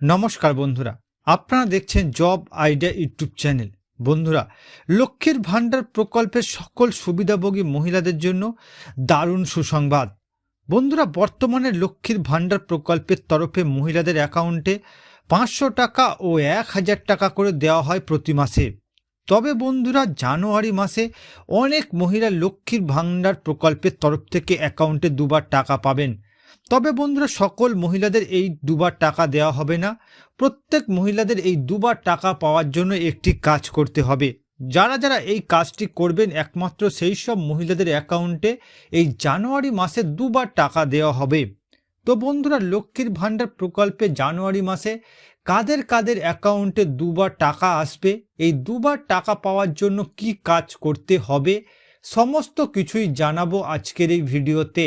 নমস্কার বন্ধুরা, আপনারা দেখছেন জব আইডিয়া ইউটিউব চ্যানেল। বন্ধুরা, লক্ষ্মীর ভাণ্ডার প্রকল্পের সকল সুবিধাভোগী মহিলাদের জন্য দারুণ সুসংবাদ। বন্ধুরা, বর্তমানে লক্ষ্মীর ভাণ্ডার প্রকল্পের তরফে মহিলাদের অ্যাকাউন্টে পাঁচশো টাকা ও এক হাজার টাকা করে দেওয়া হয় প্রতি মাসে। তবে বন্ধুরা, জানুয়ারি মাসে অনেক মহিলা লক্ষ্মীর ভাণ্ডার প্রকল্পের তরফ থেকে অ্যাকাউন্টে দুবার টাকা পাবেন। তবে বন্ধুরা সকল মহিলাদের এই দুবার টাকা দেওয়া হবে না। প্রত্যেক মহিলাদের এই দুবার টাকা পাওয়ার জন্য একটি কাজ করতে হবে। যারা যারা এই কাজটি করবেন, একমাত্র সেই সব মহিলাদের অ্যাকাউন্টে এই জানুয়ারি মাসে দুবার টাকা দেওয়া হবে। তো বন্ধুরা, লক্ষ্মীর ভাণ্ডার প্রকল্পে জানুয়ারি মাসে কাদের কাদের অ্যাকাউন্টে দুবার টাকা আসবে, এই দুবার টাকা পাওয়ার জন্য কি কাজ করতে হবে, সমস্ত কিছুই জানাব আজকের এই ভিডিওতে।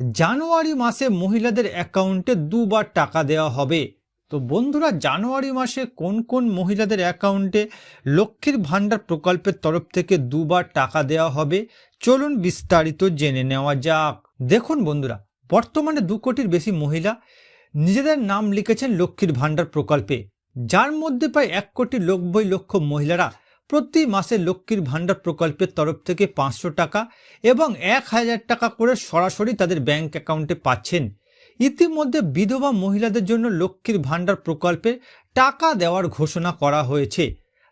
জানুয়ারি মাসে মহিলাদের অ্যাকাউন্টে দুবার টাকা দেওয়া হবে। তো বন্ধুরা, জানুয়ারি মাসে কোন কোন মহিলাদের অ্যাকাউন্টে লক্ষ্মীর ভাণ্ডার প্রকল্পের তরফ থেকে দুবার টাকা দেওয়া হবে, চলুন বিস্তারিত জেনে নেওয়া যাক। দেখুন বন্ধুরা, বর্তমানে দু কোটির বেশি মহিলা নিজেদের নাম লিখেছেন লক্ষ্মীর ভাণ্ডার প্রকল্পে, যার মধ্যে প্রায় এক কোটি নব্বই লক্ষ মহিলারা প্রতি মাসে লক্ষ্মীর ভাণ্ডার প্রকল্পের তরফ থেকে পাঁচশো টাকা এবং এক হাজার টাকা করে সরাসরি তাদের ব্যাংক অ্যাকাউন্টে পাচ্ছেন। ইতিমধ্যে বিধবা মহিলাদের জন্য লক্ষ্মীর ভাণ্ডার প্রকল্পে টাকা দেওয়ার ঘোষণা করা হয়েছে।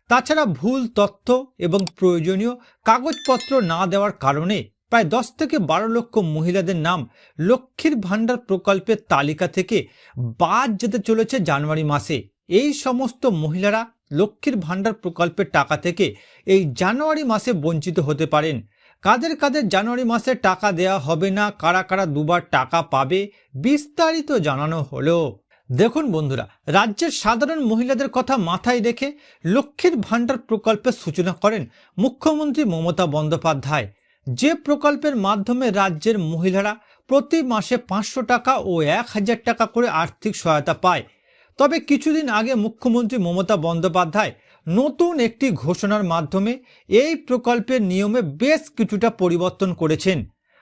তাছাড়া ভুল তথ্য এবং প্রয়োজনীয় কাগজপত্র না দেওয়ার কারণে প্রায় দশ থেকে বারো লক্ষ মহিলাদের নাম লক্ষ্মীর ভাণ্ডার প্রকল্পের তালিকা থেকে বাদ যেতে চলেছে জানুয়ারি মাসে। এই সমস্ত মহিলারা লক্ষ্মীর ভাণ্ডার প্রকল্পের টাকা থেকে এই জানুয়ারি মাসে বঞ্চিত হতে পারেন। কাদের কাদের জানুয়ারি মাসে টাকা দেওয়া হবে না, কারা কারা দুবার টাকা পাবে, বিস্তারিত জানানো হলো। দেখুন বন্ধুরা, রাজ্যের সাধারণ মহিলাদের কথা মাথায় রেখে লক্ষ্মীর ভাণ্ডার প্রকল্পের সূচনা করেন মুখ্যমন্ত্রী মমতা বন্দ্যোপাধ্যায়। যে প্রকল্পের মাধ্যমে রাজ্যের মহিলারা প্রতি মাসে পাঁচশো টাকা ও এক হাজার টাকা করে আর্থিক সহায়তা পায়। তবে কিছুদিন আগে মুখ্যমন্ত্রী মমতা বন্দ্যোপাধ্যায় নতুন একটি ঘোষণার মাধ্যমে এই প্রকল্পের নিয়মে বেশ কিছুটা পরিবর্তন করেছেন।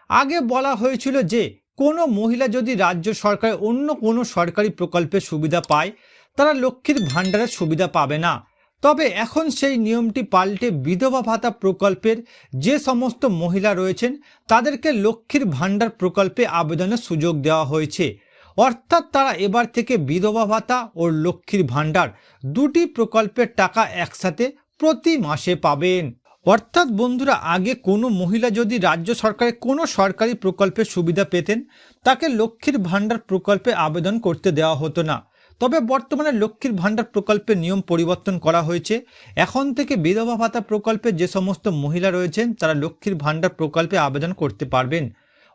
আগে বলা হয়েছিল যে, কোনো মহিলা যদি রাজ্য সরকারের অন্য কোনো সরকারি প্রকল্পের সুবিধা পায়, তারা লক্ষ্মীর ভাণ্ডারের সুবিধা পাবে না। তবে এখন সেই নিয়মটি পাল্টে বিধবা ভাতা প্রকল্পের যে সমস্ত মহিলা রয়েছেন, তাদেরকে লক্ষ্মীর ভাণ্ডার প্রকল্পে আবেদনের সুযোগ দেওয়া হয়েছে। অর্থাৎ তারা এবার থেকে বিধবা ভাতা ও লক্ষ্মীর ভাণ্ডার দুটি প্রকল্পের টাকা একসাথে প্রতি মাসে পাবেন। অর্থাৎ বন্ধুরা, আগে কোনো মহিলা যদি রাজ্য সরকারের কোনো সরকারি প্রকল্পের সুবিধা পেতেন, তাকে লক্ষ্মীর ভাণ্ডার প্রকল্পে আবেদন করতে দেওয়া হতো না। তবে বর্তমানে লক্ষ্মীর ভাণ্ডার প্রকল্পের নিয়ম পরিবর্তন করা হয়েছে। এখন থেকে বিধবা ভাতা প্রকল্পে যে সমস্ত মহিলা রয়েছেন, তারা লক্ষ্মীর ভাণ্ডার প্রকল্পে আবেদন করতে পারবেন।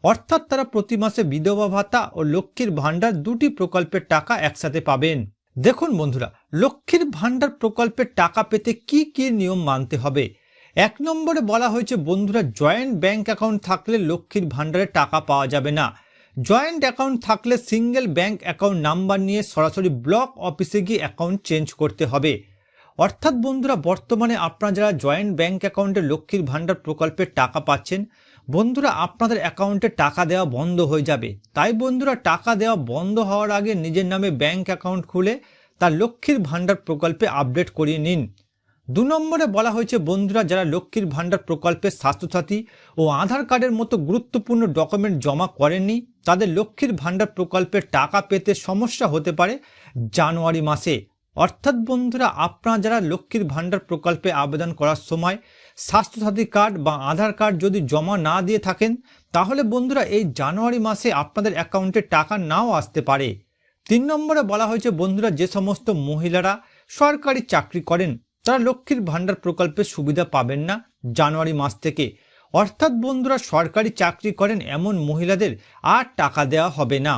অর্থাৎ তারা প্রতি মাসে বিধবা ভাতা ও লক্ষ্মীর ভাণ্ডার দুটি প্রকল্পের টাকা একসাথে পাবেন। দেখুন বন্ধুরা, লক্ষ্মীর ভাণ্ডার প্রকল্পের টাকা পেতে কি কি নিয়ম মানতে হবে? এক নম্বরে বলা হয়েছে, বন্ধুরা, জয়েন্ট ব্যাংক অ্যাকাউন্ট থাকলে লক্ষ্মীর ভাণ্ডারে টাকা পাওয়া যাবে না। জয়েন্ট অ্যাকাউন্ট থাকলে সিঙ্গেল ব্যাংক অ্যাকাউন্ট নাম্বার নিয়ে সরাসরি ব্লক অফিসে গিয়ে অ্যাকাউন্ট চেঞ্জ করতে হবে। অর্থাৎ বন্ধুরা, বর্তমানে আপনারা যারা জয়েন্ট ব্যাংক অ্যাকাউন্টে লক্ষ্মীর ভাণ্ডার প্রকল্পের টাকা পাচ্ছেন বন্ধুরা, আপনাদের অ্যাকাউন্টে টাকা দেওয়া বন্ধ হয়ে যাবে। তাই বন্ধুরা, টাকা দেওয়া বন্ধ হওয়ার আগে নিজের নামে ব্যাংক অ্যাকাউন্ট খুলে তার লক্ষ্মীর ভাণ্ডার প্রকল্পে আপডেট করিয়ে নিন। দু নম্বরে বলা হয়েছে, বন্ধুরা, যারা লক্ষ্মীর ভাণ্ডার প্রকল্পের স্বাস্থ্যসাথী ও আধার কার্ডের মতো গুরুত্বপূর্ণ ডকুমেন্ট জমা করেননি, তাদের লক্ষ্মীর ভাণ্ডার প্রকল্পের টাকা পেতে সমস্যা হতে পারে জানুয়ারি মাসে। অর্থাৎ বন্ধুরা, আপনারা যারা লক্ষ্মীর ভাণ্ডার প্রকল্পে আবেদন করার সময় স্বাস্থ্যসাথী কার্ড বা আধার কার্ড যদি জমা না দিয়ে থাকেন, তাহলে বন্ধুরা এই জানুয়ারি মাসে আপনাদের অ্যাকাউন্টে টাকা নাও আসতে পারে। তিন নম্বরে বলা হয়েছে, বন্ধুরা যে সমস্ত মহিলারা সরকারি চাকরি করেন, তারা লক্ষ্মীর ভাণ্ডার প্রকল্পের সুবিধা পাবেন না জানুয়ারি মাস থেকে। অর্থাৎ বন্ধুরা, সরকারি চাকরি করেন এমন মহিলাদের আর টাকা দেওয়া হবে না।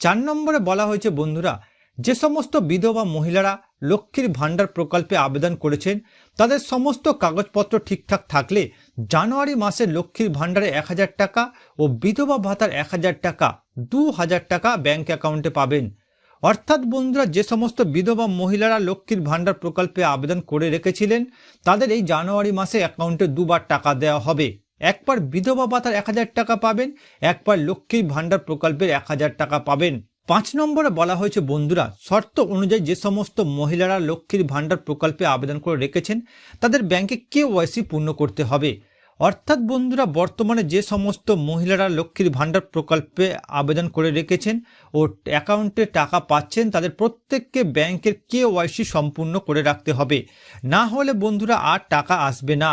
চার নম্বরে বলা হয়েছে, বন্ধুরা, যে সমস্ত বিধবা মহিলারা লক্ষ্মীর ভাণ্ডার প্রকল্পে আবেদন করেছেন। তাদের সমস্ত কাগজপত্র ঠিকঠাক থাকলে জানুয়ারি মাসে লক্ষ্মীর ভাণ্ডারে এক হাজার টাকা ও বিধবা ভাতার এক হাজার টাকা, দু হাজার টাকা ব্যাংক অ্যাকাউন্টে পাবেন। অর্থাৎ বন্ধুরা, যে সমস্ত বিধবা মহিলারা লক্ষ্মীর ভাণ্ডার প্রকল্পে আবেদন করে রেখেছিলেন, তাদের এই জানুয়ারি মাসে অ্যাকাউন্টে দুবার টাকা দেওয়া হবে। একবার বিধবা ভাতার এক হাজার টাকা পাবেন, একবার লক্ষ্মীর ভাণ্ডার প্রকল্পের এক হাজার টাকা পাবেন। পাঁচ নম্বরে বলা হয়েছে, বন্ধুরা, শর্ত অনুযায়ী যে সমস্ত মহিলারা লক্ষ্মীর ভাণ্ডার প্রকল্পে আবেদন করে রেখেছেন, তাদের ব্যাংকে কে ওয়াইসি পূর্ণ করতে হবে। অর্থাৎ, বন্ধুরা, বর্তমানে যে সমস্ত মহিলারা লক্ষ্মীর ভাণ্ডার প্রকল্পে আবেদন করে রেখেছেন ও অ্যাকাউন্টে টাকা পাচ্ছেন, তাদের প্রত্যেককে ব্যাংকের কে ওয়াইসি সম্পূর্ণ করে রাখতে হবে। না হলে, বন্ধুরা, আর টাকা আসবে না।